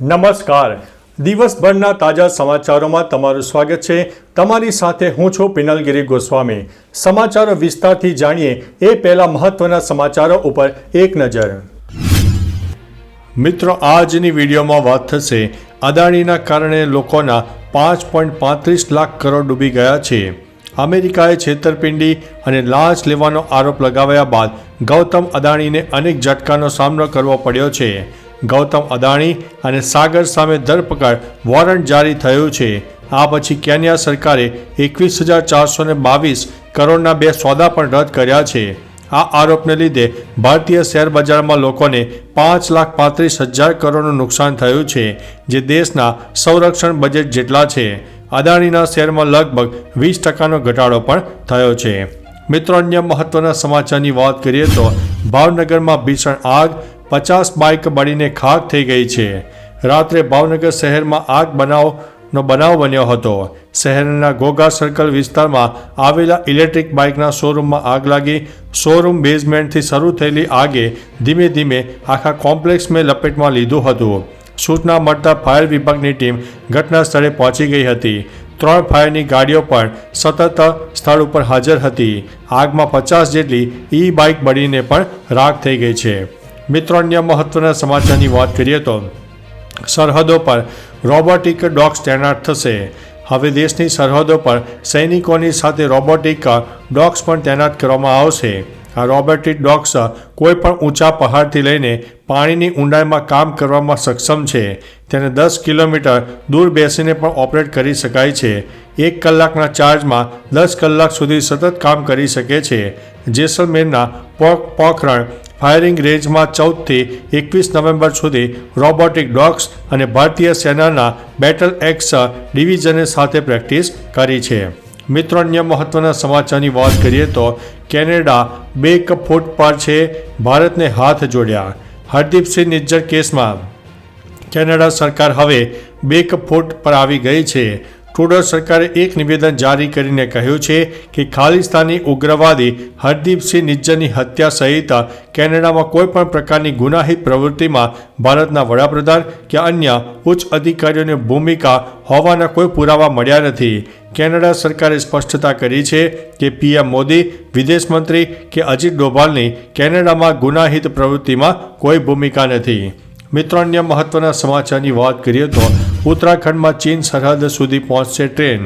નમસ્કાર. દિવસભરના તાજા સમાચારોમાં તમારું સ્વાગત છે. તમારી સાથે હું છું પિનલગીરી ગોસ્વામી. સમાચારો વિસ્તારથી જાણીએ એ પહેલા મહત્વના સમાચારો ઉપર એક નજર. મિત્રો, આજની વિડીયોમાં વાત થશે અદાણીના કારણે લોકોના પાંચ પોઈન્ટ પાંત્રીસ લાખ કરોડ ડૂબી ગયા છે. અમેરિકાએ છેતરપિંડી અને લાંચ લેવાનો આરોપ લગાવ્યા બાદ ગૌતમ અદાણીને અનેક ઝટકાનો સામનો કરવો પડ્યો છે. ગૌતમ અદાણી અને સાગર સામે ધરપકડ વોરંટ જારી થયું છે. આ પછી કેન્યા સરકારે એકવીસ હજાર ચારસો ને બાવીસ કરોડના બે સોદા પણ રદ કર્યા છે. આ આરોપને લીધે ભારતીય શેર બજારમાં લોકોને પાંચ લાખ પાંત્રીસ હજાર કરોડનું નુકસાન થયું છે, જે દેશના સંરક્ષણ બજેટ જેટલા છે. અદાણીના શેરમાં લગભગ વીસ ટકાનો ઘટાડો પણ થયો છે. મિત્રો, અન્ય મહત્વના સમાચારની વાત કરીએ તો ભાવનગરમાં ભીષણ આગ પચાસ બાઇક બળીને ખાક થઈ ગઈ છે. રાત્રે ભાવનગર શહેરમાં આગ બનાવનો બનાવ બન્યો હતો. શહેરના ગોગા સર્કલ વિસ્તારમાં આવેલા ઇલેક્ટ્રિક બાઇકના શોરૂમમાં આગ લાગી. શોરૂમ બેઝમેન્ટથી શરૂ થયેલી આગે ધીમે ધીમે આખા કોમ્પ્લેક્સને લપેટમાં લીધું હતું. સૂચના મળતા ફાયર વિભાગની ટીમ ઘટના સ્થળે પહોંચી ગઈ હતી. ત્રણ ફાયરની ગાડીઓ પણ સતત સ્થળ ઉપર હાજર હતી. આગમાં પચાસ જેટલી ઈ બાઇક બળીને પણ રાખ થઈ ગઈ છે. મિત્રો અન્ય મહત્વના સમાચારની વાત કરીએ તો સરહદો પર રોબોટિક ડોગ્સ તૈનાત થશે. હવે દેશની સરહદો પર સૈનિકોની સાથે રોબોટિક ડોગ્સ પણ તૈનાત કરવામાં આવશે. આ રોબોટિક ડોગ્સ કોઈપણ ઊંચા પહાડથી લઈને પાણીની ઊંડાઈમાં કામ કરવામાં સક્ષમ છે. તેને દસ કિલોમીટર દૂર બેસીને પણ ઓપરેટ કરી શકાય છે. એક કલાકના ચાર્જમાં દસ કલાક સુધી સતત કામ કરી શકે છે. જેસલમેરના પોખ પોખરણ ફાયરિંગ રેન્જમાં ચૌદથી એકવીસ નવેમ્બર સુધી રોબોટિક ડોગ્સ અને ભારતીય સેનાના બેટલ એક્સ ડિવિઝને સાથે પ્રેક્ટિસ કરી છે. મિત્રો, અન્ય મહત્વના સમાચારની વાત કરીએ તો કેનેડા બે ફૂટ પર છે, ભારતને હાથ જોડ્યા. હરદીપસિંહ નિજ્જર કેસમાં કેનેડા સરકાર હવે બે ફૂટ પર આવી ગઈ છે. ટ્રુડો સરકારે એક નિવેદન જારી કરીને કહ્યું છે કે ખાલિસ્તાની ઉગ્રવાદી હરદીપસિંહ નિજ્જરની હત્યા સહિત કેનેડામાં કોઈપણ પ્રકારની ગુનાહિત પ્રવૃત્તિમાં ભારતના વડાપ્રધાન કે અન્ય ઉચ્ચ અધિકારીઓની ભૂમિકા હોવાના કોઈ પુરાવા મળ્યા નથી. કેનેડા સરકારે સ્પષ્ટતા કરી છે કે પીએમ મોદી, વિદેશ મંત્રી કે અજીત ડોભાલની કેનેડામાં ગુનાહિત પ્રવૃત્તિમાં કોઈ ભૂમિકા નથી. મિત્રો, અન્ય મહત્વના સમાચારની વાત કરીએ તો ઉત્તરાખંડમાં ચીન સરહદ સુધી પહોંચશે ટ્રેન.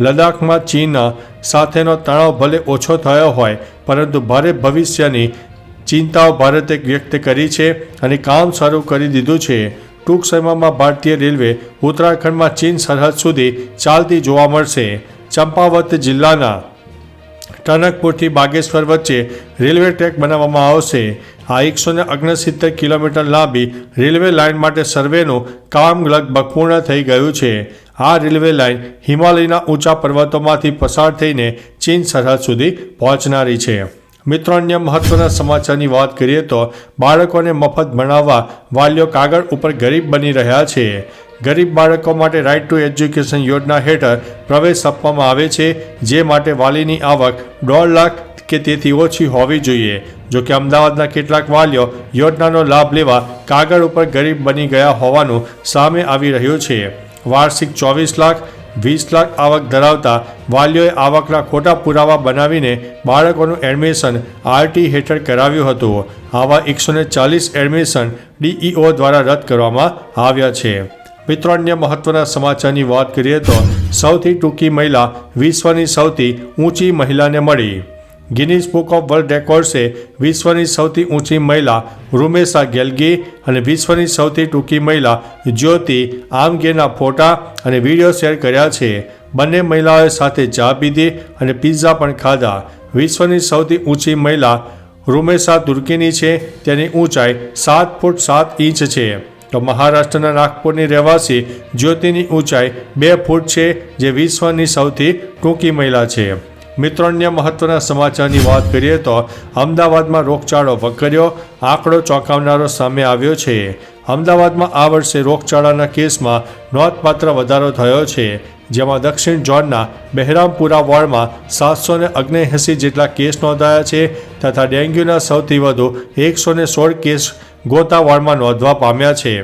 લદ્દાખમાં ચીન સાથેનો તણાવ ભલે ઓછો થયો હોય, પરંતુ ભારે ભવિષ્યની ચિંતાઓ ભારતે વ્યક્ત કરી છે અને કામ શરૂ કરી દીધું છે. ટૂંક સમયમાં ભારતીય રેલવે ઉત્તરાખંડમાં ચીન સરહદ સુધી ચાલતી જોવા મળશે. ચંપાવત જિલ્લાના ટનકપુરથી બાગેશ્વર વચ્ચે રેલવે ટ્રેક બનાવવામાં આવશે. આ એકસો ને ઓગણસિત્તેર કિલોમીટર લાંબી રેલવે લાઇન માટે સર્વેનું કામ લગભગ પૂર્ણ થઈ ગયું છે. આ રેલવે લાઇન હિમાલયના ઊંચા પર્વતોમાંથી પસાર થઈને ચીન સરહદ સુધી પહોંચનારી છે. મિત્રો, અન્ય મહત્વના સમાચારની વાત કરીએ તો બાળકોને મફત ભણાવવા વાલીઓ કાગળ ઉપર ગરીબ બની રહ્યા છે. ગરીબ બાળકો માટે રાઇટ ટુ એજ્યુકેશન યોજના હેઠળ પ્રવેશ આપવામાં આવે છે, જે માટે વાલીની આવક દોઢ લાખ કે તેથી ઓછી હોવી જોઈએ. જો કે અમદાવાદના કેટલાક વાલીઓ યોજનાનો લાભ લેવા કાગળ ઉપર ગરીબ બની ગયા હોવાનું સામે આવી રહ્યું છે. વાર્ષિક ચોવીસ લાખ, વીસ લાખ આવક ધરાવતા વાલીઓએ આવકના ખોટા પુરાવા બનાવીને બાળકોનું એડમિશન આરટી હેઠળ કરાવ્યું હતું. આવા એકસો ચાલીસ એડમિશન ડીઈઓ દ્વારા રદ કરવામાં આવ્યા છે. મિત્રો, અન્ય મહત્વના સમાચારની વાત કરીએ તો સૌથી ટૂંકી મહિલા વિશ્વની સૌથી ઊંચી મહિલાને મળી. ગિનીસ બુક ઓફ વર્લ્ડ રેકોર્ડ્સે વિશ્વની સૌથી ઊંચી મહિલા રૂમેશા ગેલગી અને વિશ્વની સૌથી ટૂંકી મહિલા જ્યોતિ આમગેના ફોટા અને વીડિયો શેર કર્યા છે. બંને મહિલાઓએ સાથે ચા પીધી અને પિઝા પણ ખાધા. વિશ્વની સૌથી ઊંચી મહિલા રૂમેશા તુર્કીની છે. તેની ઊંચાઈ સાત ફૂટ સાત ઇંચ છે. તો મહારાષ્ટ્રના નાગપુરની રહેવાસી જ્યોતિની ઊંચાઈ બે ફૂટ છે, જે વિશ્વની સૌથી ટૂંકી મહિલા છે. મિત્રો, અન્ય મહત્વના સમાચારની વાત કરીએ તો અમદાવાદમાં રોગચાળો વકર્યો, આંકડો ચોંકાવનારો સામે આવ્યો છે. અમદાવાદમાં આ વર્ષે રોગચાળાના કેસમાં નોંધપાત્ર વધારો થયો છે, જેમાં દક્ષિણ ઝોનના બહેરામપુરા વોર્ડમાં સાતસો ને જેટલા કેસ નોંધાયા છે, તથા ડેન્ગ્યુના સૌથી વધુ એકસો ને સોળ કેસ ગોતા વોર્ડમાં નોંધવા પામ્યા છે.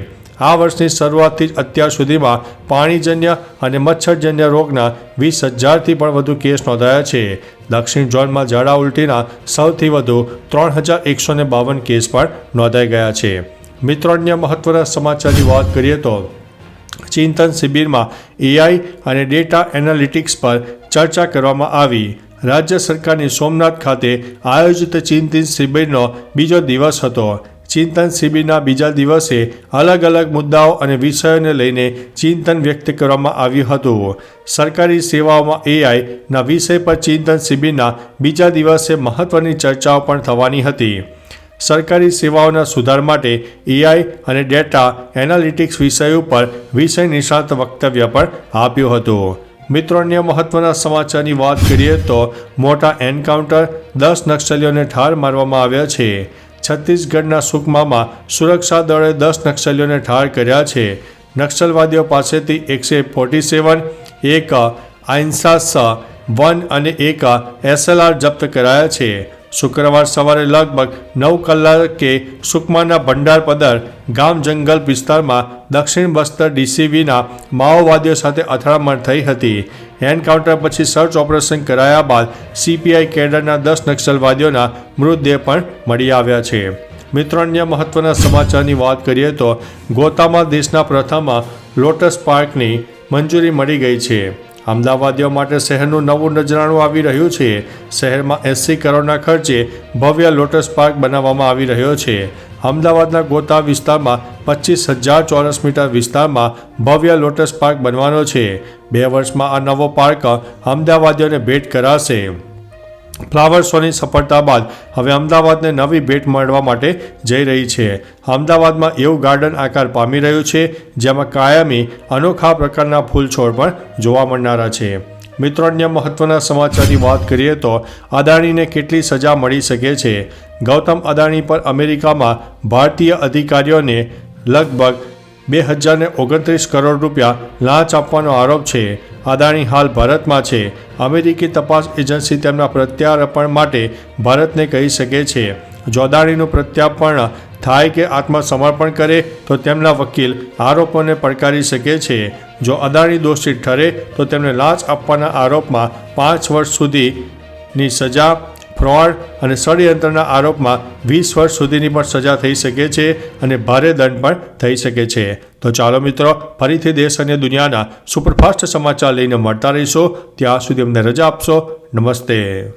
આ વર્ષની શરૂઆતથી જ અત્યાર સુધીમાં પાણીજન્ય અને મચ્છરજન્ય રોગના વીસ હજારથી પણ વધુ કેસ નોંધાયા છે. દક્ષિણ ઝોનમાં ઝાડા ઉલટીના સૌથી વધુ ત્રણ હજાર એકસો ને બાવન કેસ પણ નોંધાઈ ગયા છે. મિત્રો અન્ય મહત્વના સમાચારની વાત કરીએ તો, ચિંતન શિબિરમાં એઆઈ અને ડેટા એનાલિટિક્સ પર ચર્ચા કરવામાં આવી. રાજ્ય સરકારની સોમનાથ ખાતે આયોજિત ચિંતિત શિબિરનો બીજો દિવસ હતો. ચિંતન શિબિરના બીજા દિવસે અલગ અલગ મુદ્દાઓ અને વિષયોને લઈને ચિંતન વ્યક્ત કરવામાં આવ્યું હતું. સરકારી સેવાઓમાં એઆઈના વિષય પર ચિંતન શિબિરના બીજા દિવસે મહત્વની ચર્ચાઓ પણ થવાની હતી. સરકારી સેવાઓના સુધાર માટે એઆઈ અને ડેટા એનાલિટિક્સ વિષય ઉપર વિષય નિષ્ણાત વક્તવ્ય પણ આપ્યું હતું. મિત્રો, અન્ય મહત્વના સમાચારની વાત કરીએ તો મોટા એન્કાઉન્ટર દસ નક્સલીઓને ઠાર મારવામાં આવ્યા છે. છત્તીસગઢના સુકમામાં સુરક્ષા દળે દસ નક્સલીઓને ઠાર કર્યા છે. નક્સલવાદીઓ પાસેથી એકસો ફોર્ટી સેવન, એક આઇન્સાસ વન અને એક એસએલઆર જપ્ત કરાયા છે. શુક્રવાર સવારે લગભગ નવ કલાકે સુકમાના ભંડાર પદર ગામ જંગલ વિસ્તારમાં દક્ષિણ બસ્તર ડીસીબીના માઓવાદીઓ સાથે અથડામણ થઈ હતી. એન્કાઉન્ટર પછી સર્ચ ઓપરેશન કરાયા બાદ સીપીઆઈ કેડરના દસ નક્સલવાદીઓના મૃતદેહ પણ મળી આવ્યા છે. મિત્રો, અન્ય મહત્વના સમાચારની વાત કરીએ તો ગોતામાં દેશના પ્રથમ લોટસ પાર્કની મંજૂરી મળી ગઈ છે. અમદાવાદીઓ માટે શહેરનું નવું નજરાણું આવી રહ્યું છે. શહેરમાં એંસી કરોડના ખર્ચે ભવ્ય લોટસ પાર્ક બનાવવામાં આવી રહ્યો છે. અમદાવાદના ગોતા વિસ્તારમાં પચીસ હજાર ચોરસ મીટર વિસ્તારમાં ભવ્ય લોટસ પાર્ક બનવાનો છે. બે વર્ષમાં આ નવો પાર્ક અમદાવાદીઓને ભેટ કરાશે. ફ્લાવર શોની સફળતા બાદ હવે અમદાવાદને નવી ભેટ મળવા માટે જઈ રહી છે. અમદાવાદમાં એવું ગાર્ડન આકાર પામી રહ્યું છે, જેમાં કાયમી અનોખા પ્રકારના ફૂલ છોડ પણ જોવા મળનારા છે. મિત્રો, અન્ય મહત્વના સમાચારની વાત કરીએ તો અદાણીને કેટલી સજા મળી શકે છે? ગૌતમ અદાણી પર અમેરિકામાં ભારતીય અધિકારીઓને લગભગ બે હજારને ઓગણત્રીસ કરોડ રૂપિયા લાંચ આપવાનો આરોપ છે. અદાણી હાલ ભારતમાં છે. અમેરિકી તપાસ એજન્સી તેમના પ્રત્યાર્પણ માટે ભારતને કહી શકે છે. જો અદાણીનું પ્રત્યાર્પણ થાય કે આત્મસમર્પણ કરે, તો તેમના વકીલ આરોપોને પડકારી શકે છે. જો અદાણી દોષિત ઠરે, તો તેમને લાંચ આપવાના આરોપમાં પાંચ વર્ષ સુધીની સજા ફ્રોડ અને ષડયંત્રના આરોપમાં વીસ વર્ષ સુધીની પણ સજા થઈ શકે છે અને ભારે દંડ પણ થઈ શકે છે. તો ચાલો મિત્રો, ફરીથી દેશ અને દુનિયાના સુપરફાસ્ટ સમાચાર લઈને મળતા રહીશો. ત્યાં સુધી અમને રજા આપશો. નમસ્તે.